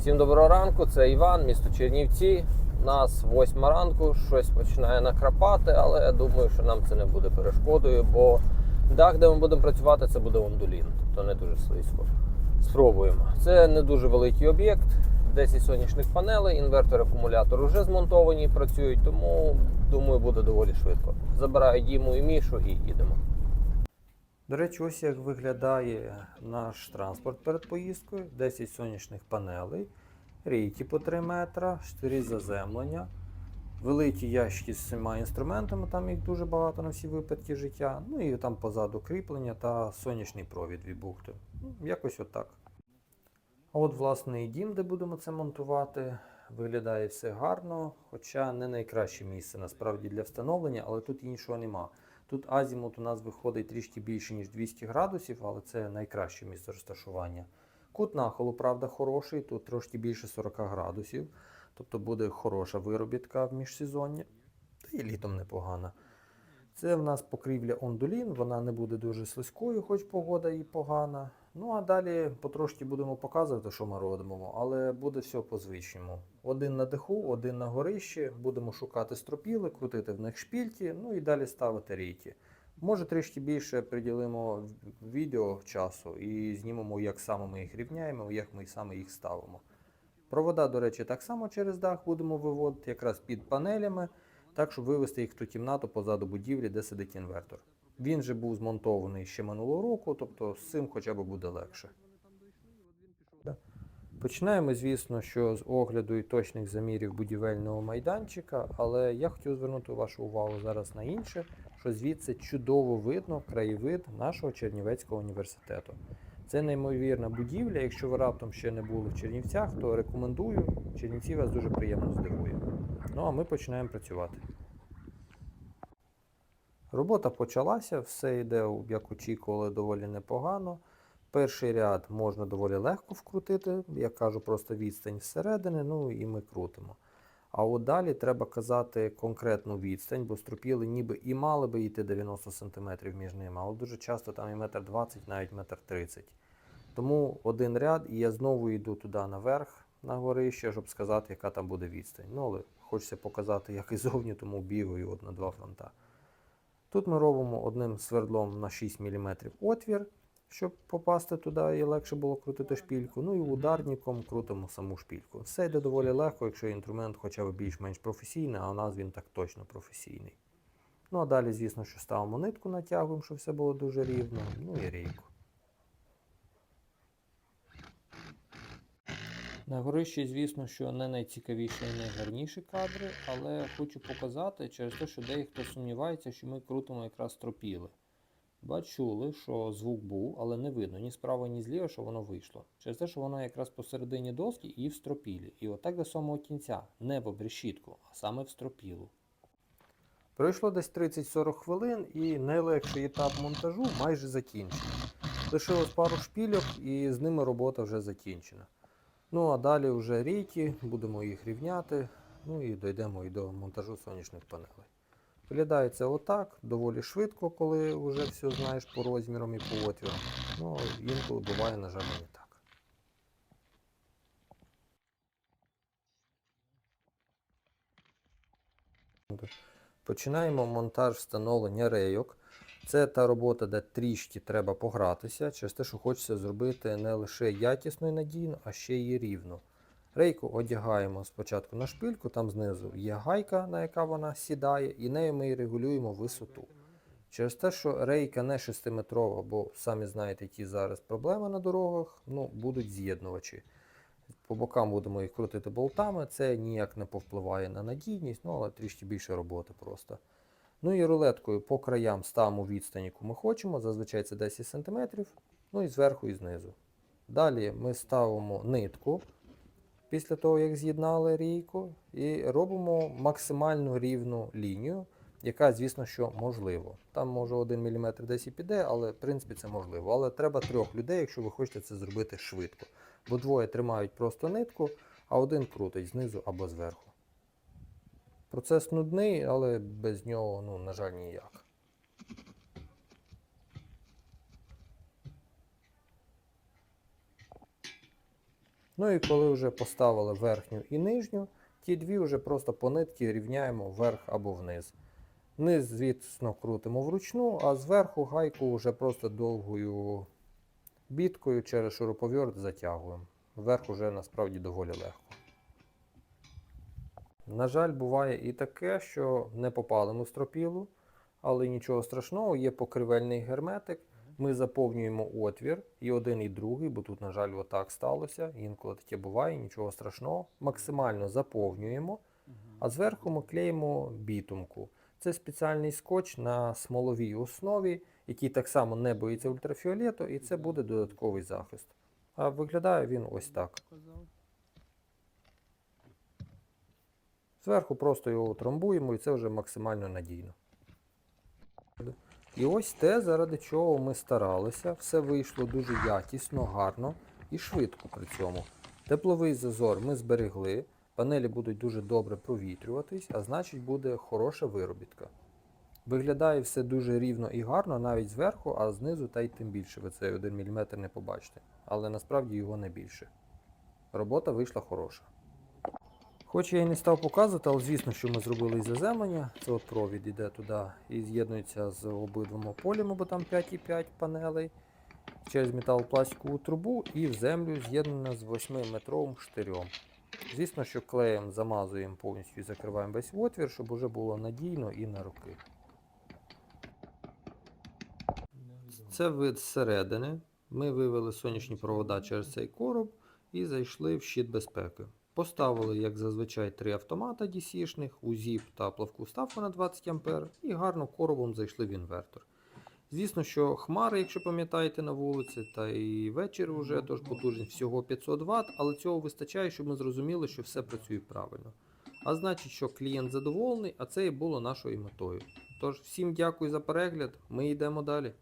Всім доброго ранку, це Іван, місто Чернівці. Нас восьма ранку, щось починає накрапати, але я думаю, що нам це не буде перешкодою, бо дах, де ми будемо працювати, це буде ондулін, тобто не дуже слизько. Спробуємо. Це не дуже великий об'єкт, 10 сонячних панелей, інвертор, акумулятор вже змонтовані працюють, тому думаю, буде доволі швидко. Забираю Діму і Мішу і їдемо. До речі, ось як виглядає наш транспорт перед поїздкою. 10 сонячних панелей, рейки по 3 метра, 4 заземлення, великі ящики з всіма інструментами, там їх дуже багато на всі випадки життя. Ну і там позаду кріплення та сонячний провід від бухти. Ну, якось отак. А от власне і дім, де будемо це монтувати, виглядає все гарно, хоча не найкраще місце насправді для встановлення, але тут іншого нема. Тут азімут у нас виходить трішки більше, ніж 200 градусів, але це найкраще місце розташування. Кут нахилу, правда, хороший, тут трошки більше 40 градусів, тобто буде хороша виробітка в міжсезонні, та і літом непогана. Це в нас покрівля ондулін, вона не буде дуже слизькою, хоч погода і погана. Ну а далі потрошки будемо показувати, що ми робимо, але буде все по звичному. Один на даху, один на горищі, будемо шукати стропіли, крутити в них шпільки, ну і далі ставити рейки. Може трішки більше приділимо відео часу і знімемо, як саме ми їх рівняємо, як ми саме їх ставимо. Провода, до речі, так само через дах будемо виводити, якраз під панелями, так щоб вивести їх в ту кімнату позаду будівлі, де сидить інвертор. Він же був змонтований ще минулого року, тобто з цим хоча б буде легше. Починаємо, звісно, що з огляду і точних замірів будівельного майданчика, але я хотів звернути вашу увагу зараз на інше, що звідси чудово видно краєвид нашого Чернівецького університету. Це неймовірна будівля. Якщо ви раптом ще не були в Чернівцях, то рекомендую. Чернівці вас дуже приємно здивує. Ну а ми починаємо працювати. Робота почалася, все йде, як очікували, доволі непогано. Перший ряд можна доволі легко вкрутити, я кажу, просто відстань всередини, ну і ми крутимо. А от далі треба казати конкретну відстань, бо струпіли ніби і мали би йти 90 см між ними, але дуже часто там і метр 20, навіть метр 30. Тому один ряд, і я знову йду туди наверх, на горище, щоб сказати, яка там буде відстань. Ну, але хочеться показати, як і зовні, тому бігаю от на два фронта. Тут ми робимо одним свердлом на 6 мм отвір, щоб попасти туди і легше було крутити шпільку. Ну і ударником крутимо саму шпільку. Все йде доволі легко, якщо інструмент хоча б більш-менш професійний, а у нас він так точно професійний. Ну а далі, звісно, що ставимо нитку, натягуємо, щоб все було дуже рівно. Ну і рейку. На горищі, звісно, що не найцікавіші і найгарніші кадри, але хочу показати через те, що дехто сумнівається, що ми крутимо якраз стропіли. Бачули, що звук був, але не видно ні справа, ні зліва, що воно вийшло. Через те, що воно якраз посередині доски і в стропілі. І отак до самого кінця, не в решітку, а саме в стропілу. Пройшло десь 30-40 хвилин і найлегший етап монтажу майже закінчений. Лишилось пару шпільок і з ними робота вже закінчена. Ну а далі вже рейки, будемо їх рівняти, ну і дійдемо і до монтажу сонячних панелей. Виглядає це отак, доволі швидко, коли вже все знаєш по розмірам і по отвірам. Ну, інколи буває, на жаль, не так. Починаємо монтаж встановлення рейок. Це та робота, де трішки треба погратися, через те, що хочеться зробити не лише якісно і надійно, а ще й рівно. Рейку одягаємо спочатку на шпильку, там знизу є гайка, на яка вона сідає, і нею ми регулюємо висоту. Через те, що рейка не 6-метрова, бо самі знаєте, які зараз проблеми на дорогах, ну, будуть з'єднувачі. По бокам будемо їх крутити болтами, це ніяк не повпливає на надійність, ну але трішки більше роботи просто. Ну і рулеткою по краям ставимо відстань, яку ми хочемо, зазвичай це 10 см, ну і зверху і знизу. Далі ми ставимо нитку після того, як з'єднали рійку, і робимо максимально рівну лінію, яка, звісно, що можливо. Там може 1 мм десь і піде, але в принципі це можливо. Але треба трьох людей, якщо ви хочете це зробити швидко. Бо двоє тримають просто нитку, а один крутить знизу або зверху. Процес нудний, але без нього, ну, на жаль, ніяк. Ну і коли вже поставили верхню і нижню, ті дві вже просто по нитки рівняємо вверх або вниз. Низ, звісно, крутимо вручну, а зверху гайку вже просто довгою біткою через шуруповерт затягуємо. Вверх уже насправді доволі легко. На жаль, буває і таке, що не попалимо стропілу, але нічого страшного, є покривельний герметик. Ми заповнюємо отвір і один, і другий, бо тут, на жаль, отак сталося. Інколи таке буває, нічого страшного. Максимально заповнюємо, а зверху ми клеїмо бітумку. Це спеціальний скотч на смоловій основі, який так само не боїться ультрафіолету, і це буде додатковий захист. А виглядає він ось так. Зверху просто його утрамбуємо і це вже максимально надійно. І ось те, заради чого ми старалися. Все вийшло дуже якісно, гарно і швидко при цьому. Тепловий зазор ми зберегли, панелі будуть дуже добре провітрюватись, а значить буде хороша виробітка. Виглядає все дуже рівно і гарно, навіть зверху, а знизу та й тим більше. Ви цей 1 мм не побачите. Але насправді його не більше. Робота вийшла хороша. Хоч я і не став показувати, але звісно, що ми зробили і заземлення. Це от провід іде туди і з'єднується з обидвома полями, бо там 5,5 панелей. Через металопластикову трубу і в землю з'єднана з 8-метровим штирем. Звісно, що клеєм замазуємо повністю і закриваємо весь отвір, щоб уже було надійно і на руки. Це вид зсередини. Ми вивели сонячні провода через цей короб і зайшли в щит безпеки. Поставили, як зазвичай, три автомата DC-шних, УЗІП та плавку вставку на 20 А і гарно коробом зайшли в інвертор. Звісно, що хмари, якщо пам'ятаєте, на вулиці, та і вечір вже, тож потужність всього 500 Вт, але цього вистачає, щоб ми зрозуміли, що все працює правильно. А значить, що клієнт задоволений, а це і було нашою метою. Тож всім дякую за перегляд, ми йдемо далі.